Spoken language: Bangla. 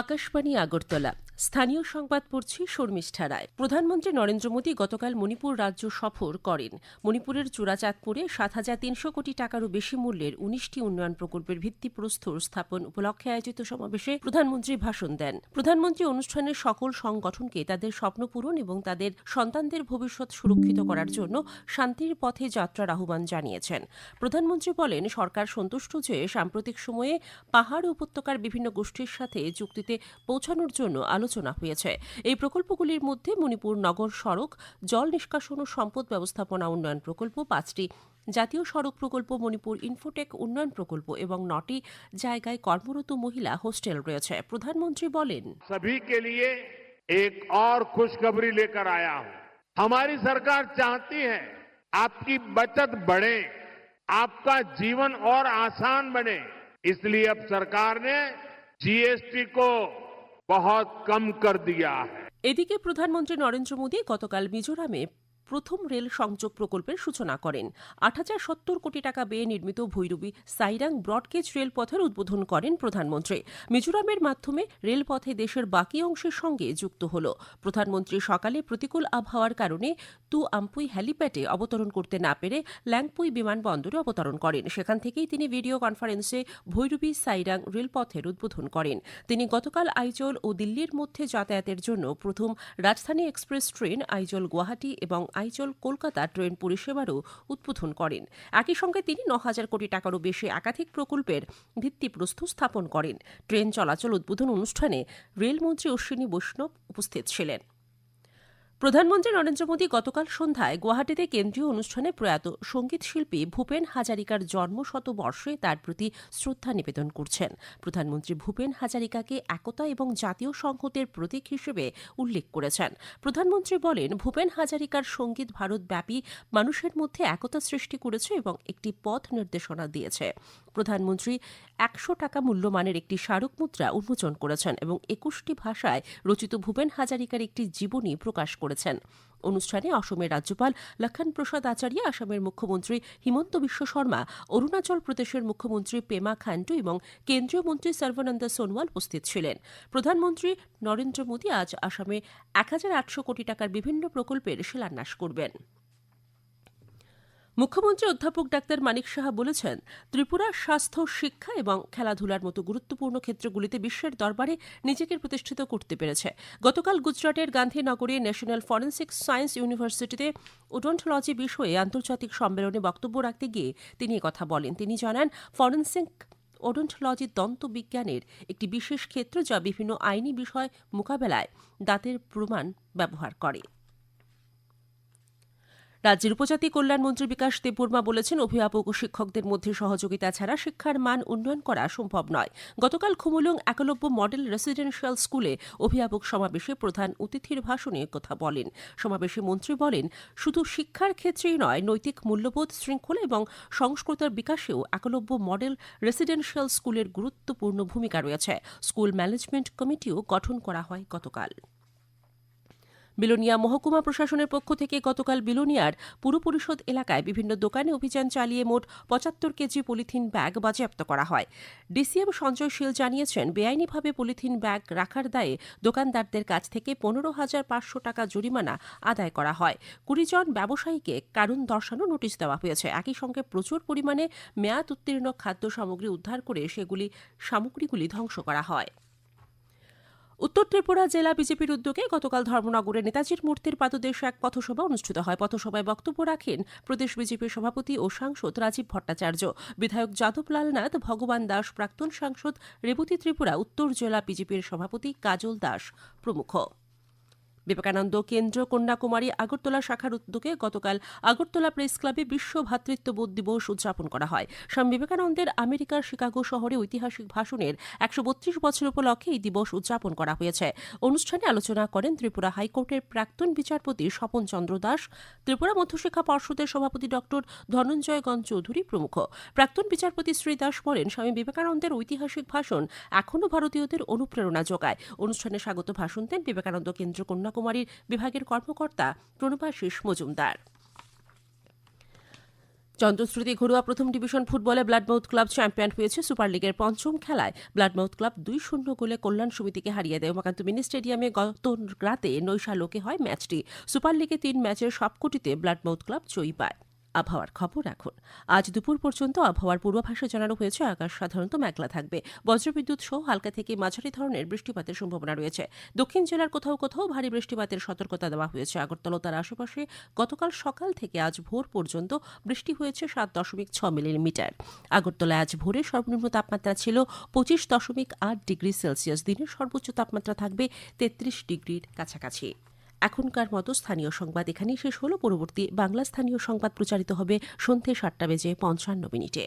আকাশবাণী আগরতলা। স্থানীয় সংবাদ পড়ছি শর্মিষ্ঠা রায়। প্রধানমন্ত্রী নরেন্দ্র মোদী গতকাল মণিপুর রাজ্য সফর করেন। মণিপুরের চূড়াচাঁদপুরে সাত হাজার তিনশো কোটি টাকারও বেশি মূল্যের উনিশটি উন্নয়ন প্রকল্পের ভিত্তিপ্রস্তর স্থাপন উপলক্ষে আয়োজিত সমাবেশে প্রধানমন্ত্রী ভাষণ দেন। প্রধানমন্ত্রী অনুষ্ঠানের সকল সংগঠনকে তাদের স্বপ্ন পূরণ এবং তাদের সন্তানদের ভবিষ্যৎ সুরক্ষিত করার জন্য শান্তির পথে যাত্রার আহ্বান জানিয়েছেন। প্রধানমন্ত্রী বলেন, সরকার সন্তুষ্ট যে সাম্প্রতিক সময়ে পাহাড় উপত্যকার বিভিন্ন গোষ্ঠীর সাথে চুক্তিতে পৌঁছানোর জন্য আলোচনা হয়েছে এই প্রকল্পগুলির মধ্যে মণিপুর নগর সড়ক জল নিষ্কাশন ও সম্পদ ব্যবস্থাপনা উন্নয়ন প্রকল্প পাঁচটি জাতীয় সড়ক প্রকল্প মণিপুর ইনফোটেক উন্নয়ন প্রকল্প এবং নটি জায়গায় কর্মরত মহিলা হোস্টেল রয়েছে প্রধানমন্ত্রী বলেন सभी के लिए एक और खुशखबरी लेकर आया हूं हमारी सरकार चाहती है आपकी बचत बढ़े आपका जीवन और आसान बने इसलिए अब सरकार ने जीएसटी को बहुत कम कर दिया है এদিকে প্রধানমন্ত্রী নরেন্দ্র মোদী গতকাল মিজোরামে প্রথম রেল সংযোগ প্রকল্পের সূচনা করেন। আট হাজার সত্তর কোটি টাকা ব্যয়ে নির্মিত ভৈরবী সাইরাং ব্রডগেজ রেলপথের উদ্বোধন করেন প্রধানমন্ত্রী। মিজোরামের মাধ্যমে রেলপথে দেশের বাকি অংশের সঙ্গে যুক্ত হল। প্রধানমন্ত্রী সকালে প্রতিকূল আবহাওয়ার কারণে তু আমপুই হ্যালিপ্যাডে অবতরণ করতে না পেরে ল্যাংপুই বিমানবন্দরে অবতরণ করেন। সেখান থেকেই তিনি ভিডিও কনফারেন্সে ভৈরবী সাইরাং রেলপথের উদ্বোধন করেন। তিনি গতকাল আইজল ও দিল্লির মধ্যে যাতায়াতের জন্য প্রথম রাজধানী এক্সপ্রেস ট্রেন আইজল গুয়াহাটি এবং আইজল কলকাতা ট্রেন পরিষেবারও উদ্বোধন করেন। একই সঙ্গে তিনি ন হাজার কোটি টাকারও বেশি একাধিক প্রকল্পের ভিত্তিপ্রস্তর স্থাপন করেন। ট্রেন চলাচল উদ্বোধন অনুষ্ঠানে রেলমন্ত্রী অশ্বিনী বৈষ্ণব উপস্থিত ছিলেন। প্রধানমন্ত্রী নরেন্দ্র মোদী গতকাল সন্ধ্যায় গুয়াহাটিতে কেন্দ্রীয় অনুষ্ঠানে প্রয়াত সংগীত শিল্পী ভূপেন হাজারিকার জন্ম শতবর্ষে তার প্রতি শ্রদ্ধা নিবেদন করছেন। প্রধানমন্ত্রী ভূপেন হাজারিকাকে একতা এবং জাতীয় সংহতের প্রতীক হিসেবে উল্লেখ করেছেন। প্রধানমন্ত্রী বলেন, ভূপেন হাজারিকার সংগীত ভারতব্যাপী, মানুষের মধ্যে একতা সৃষ্টি করেছে এবং একটি পথ নির্দেশনা দিয়েছে। প্রধানমন্ত্রী একশো টাকা মূল্যমানের একটি স্মারক মুদ্রা উন্মোচন করেছেন এবং একুশটি ভাষায় রচিত ভূপেন হাজারিকার একটি জীবনী প্রকাশ করেছেন। অনুষ্ঠানে অসমের রাজ্যপাল লক্ষণ প্রসাদ আচার্য, আসামের মুখ্যমন্ত্রী হিমন্ত বিশ্ব শর্মা, অরুণাচল প্রদেশের মুখ্যমন্ত্রী পেমা খান্ডু এবং কেন্দ্রীয় মন্ত্রী সর্বানন্দ সোনোয়াল উপস্থিত ছিলেন। প্রধানমন্ত্রী নরেন্দ্র মোদী আজ আসামে এক হাজার আটশো কোটি টাকার বিভিন্ন প্রকল্পের শিলান্যাস করবেন। মুখ্যমন্ত্রী অধ্যাপক ডাক্তার মানিক সাহা বলেছেন ত্রিপুরার স্বাস্থ্য, শিক্ষা এবং খেলাধুলার মতো গুরুত্বপূর্ণ ক্ষেত্রগুলিতে বিশ্বের দরবারে নিজেকে প্রতিষ্ঠিত করতে পেরেছে। গতকাল গুজরাটের গান্ধীনগরে ন্যাশনাল ফরেন্সিক সায়েন্স ইউনিভার্সিটিতে ওডন্টোলজি বিষয়ে আন্তর্জাতিক সম্মেলনে বক্তব্য রাখতে গিয়ে তিনি কথা বলেন। তিনি জানান, ফরেন্সিক ওডন্টোলজি দন্ত বিজ্ঞানের একটি বিশেষ ক্ষেত্র যা বিভিন্ন আইনি বিষয় মোকাবেলায় দাঁতের প্রমাণ ব্যবহার করে। রাজ্যের উপজাতি কল্যাণ মন্ত্রী বিকাশ দেববর্মা বলেছেন, অভিভাবক ও শিক্ষকদের মধ্যে সহযোগিতা ছাড়া শিক্ষার মান উন্নয়ন করা সম্ভব নয়। গতকাল খুমুলুং একলব্য মডেল রেসিডেন্সিয়াল স্কুলে অভিভাবক সমাবেশে প্রধান অতিথির ভাষণে কথা বলেন। সমাবেশে মন্ত্রী বলেন, শুধু শিক্ষার ক্ষেত্রেই নয়, নৈতিক মূল্যবোধ শৃঙ্খলা এবং সংস্কৃতার বিকাশেও একলব্য মডেল রেসিডেন্সিয়াল স্কুলের গুরুত্বপূর্ণ ভূমিকা রয়েছে। স্কুল ম্যানেজমেন্ট কমিটিও গঠন করা হয় গতকাল। বিলোনিয়া মহকুমা প্রশাসনের পক্ষ থেকে গতকাল বিলোনিয়ার পুর পরিষদ এলাকায় বিভিন্ন দোকানে অভিযান চালিয়ে মোট পঁচাত্তর কেজি পলিথিন ব্যাগ বাজেয়াপ্ত করা হয়। ডিসিএম সঞ্জয় শীল জানিয়েছেন, বেআইনিভাবে পলিথিন ব্যাগ রাখার দায়ে দোকানদারদের কাছ থেকে পনেরো হাজার পাঁচশো টাকা জরিমানা আদায় করা হয়। কুড়ি জন ব্যবসায়ীকে কারণ দর্শানো নোটিশ দেওয়া হয়েছে। একই সঙ্গে প্রচুর পরিমাণে মেয়াদ উত্তীর্ণ খাদ্য সামগ্রী উদ্ধার করে সেগুলি সামগ্রীগুলি ধ্বংস করা হয়। উত্তর ত্রিপুরা জেলা বিজেপির উদ্যোগে গতকাল ধর্মনগরে নেতাজির মূর্তির পাদদেশে এক পথসভা অনুষ্ঠিত হয়। পথসভায় বক্তব্য রাখেন প্রদেশ বিজেপির সভাপতি ও সাংসদ রাজীব ভট্টাচার্য। বিধায়ক যাদব লালনাথ ভগবান দাস, প্রাক্তন সাংসদ রেবতী ত্রিপুরা, উত্তর জেলা বিজেপির সভাপতি কাজল দাস প্রমুখ। বিবেকানন্দ কেন্দ্র কন্যাকুমারী আগরতলা শাখার উদ্যোগে গতকাল আগরতলা প্রেস ক্লাবে বিশ্ব ভ্রাতৃত্ববোধ দিবস উদযাপন করা হয়। স্বামী বিবেকানন্দের আমেরিকার শিকাগো শহরে ঐতিহাসিক ভাষণের একশো বত্রিশ বছর উপলক্ষে এই দিবস উদযাপন করা হয়েছে। অনুষ্ঠানে আলোচনা করেন ত্রিপুরা হাইকোর্টের প্রাক্তন বিচারপতি স্বপন চন্দ্র দাস, ত্রিপুরা মধ্যশিক্ষা পর্ষদের সভাপতি ডক্টর ধনঞ্জয় গণ চৌধুরী প্রমুখ। প্রাক্তন বিচারপতি শ্রী দাস বলেন, স্বামী বিবেকানন্দের ঐতিহাসিক ভাষণ এখনও ভারতীয়দের অনুপ্রেরণা যোগায়। অনুষ্ঠানে স্বাগত ভাষণ দেন বিবেকানন্দ কেন্দ্র কন্যা কন্যাকুমারীর বিভাগের কর্মকর্তা প্রণবাশিস মজুমদার। চন্দ্রশ্রুতি ঘরোয়া প্রথম ডিভিশন ফুটবলে ব্লাডমাউথ ক্লাব চ্যাম্পিয়ন হয়েছে সুপার লিগের পঞ্চম খেলায়। ব্লাডমাউথ ক্লাব দুই শূন্য গোলে কল্যাণ সমিতিকে হারিয়ে দেয়। উমাকান্ত মিনি স্টেডিয়ামে গত রাতে নৈশালোকে হয় ম্যাচটি। সুপার লিগে তিন ম্যাচের সবকটিতে ব্লাডমাউথ ক্লাব জয়ী পায়। আবহাওয়ার খবর এখন। আজ দুপুর পর্যন্ত আবহাওয়ার পূর্বাভাসে জানানো হয়েছে, আকাশ সাধারণত মেঘলা থাকবে। বজ্রবিদ্যুৎ সহ হালকা থেকে মাঝারি ধরনের বৃষ্টিপাতের সম্ভাবনা রয়েছে। দক্ষিণ জেলার কোথাও কোথাও ভারী বৃষ্টিপাতের সতর্কতা দেওয়া হয়েছে। আগরতলা তার আশেপাশে গতকাল সকাল থেকে আজ ভোর পর্যন্ত বৃষ্টি হয়েছে সাত দশমিক ছ মিলিমিটার। আগরতলায় আজ ভোরে সর্বনিম্ন তাপমাত্রা ছিল পঁচিশ দশমিক আট ডিগ্রি সেলসিয়াস। দিনের সর্বোচ্চ তাপমাত্রা থাকবে তেত্রিশ ডিগ্রির কাছাকাছি। এখনকার মতো স্থানীয় সংবাদ এখানে শেষ হলো। পরবর্তী বাংলা স্থানীয় সংবাদ প্রচারিত হবে সন্ধ্যে সাতটা বেজে পঞ্চান্ন মিনিটে।